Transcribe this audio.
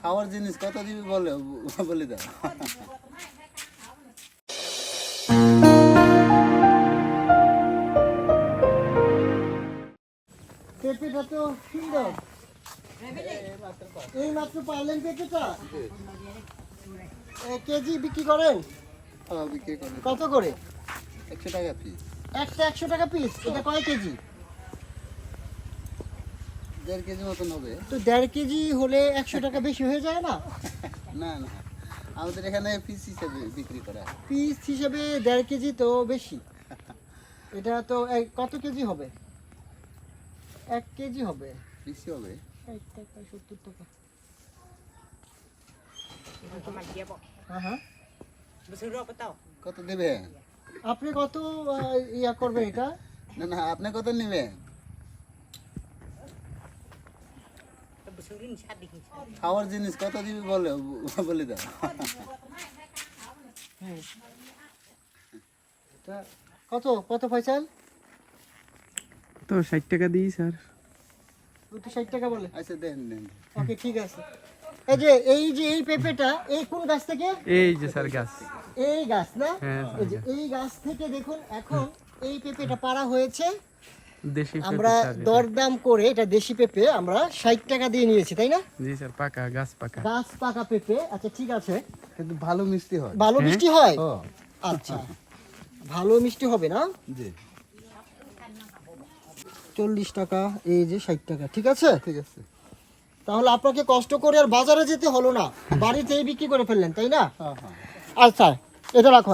খাওয়ার জিনিস কত দিবি বলে বলে দাও। পেঁপেটা তো সুন্দর। এই মাত্র পারলেন পেঁপেটা? কেজি বিক্রি করেন? বিক্রি করে কত করে? একশো টাকা পিস একটা একশো টাকা পিস এটা কয় কেজি? দেড় কেজি মতন হবে। তো দেড় কেজি হলে একশো টাকা বেশি হয়ে যায় না? না না। আমাদের এখানে পিস হিসেবে বিক্রি করা পিস হিসেবে দেড় কেজি তো বেশি। এটা তো কত কেজি হবে? এক কেজি হবে। বেশি হবে। ষাট টাকা সত্তর টাকা। হ্যাঁ হ্যাঁ। কত দেবে? আপনি কত ইয়া করবেন এটা? না না আপনি কত নেবেন? খাওয়ার জিনিস কত দিবি বলে বলে দাও। কত কত পয়সাল? তো ষাট টাকা দিই স্যার। দুটো ষাট টাকা বলে। আচ্ছা দেন দেন। ওকে ঠিক আছে। এই যে এই যে এই পেঁপেটা এই কোন গাছ থেকে? এই যে স্যার গাছ। এই গাছ না? হ্যাঁ, এই গাছ থেকে দেখুন এখন এই পেঁপেটা পাড়া হয়েছে। আমরা দরদাম করে এটা দেশি পেঁপে আমরা ষাট টাকা দিয়ে নিয়েছি তাই না? জি স্যার পাকা গাছ পাকা। গাছ পাকা পেঁপে আচ্ছা ঠিক আছে। কিন্তু ভালো মিষ্টি হয়। ভালো মিষ্টি হয়? আচ্ছা ভালো মিষ্টি হবে না? জি। চল্লিশ টাকা এই যে ষাট টাকা ঠিক আছে? ঠিক আছে। তাহলে আপনাকে কষ্ট করে আর বাজারে যেতে হলো না। বাড়িতেই বিক্রি করে ফেললেন তাই না? হ্যাঁ হ্যাঁ। আচ্ছা এটা রাখো।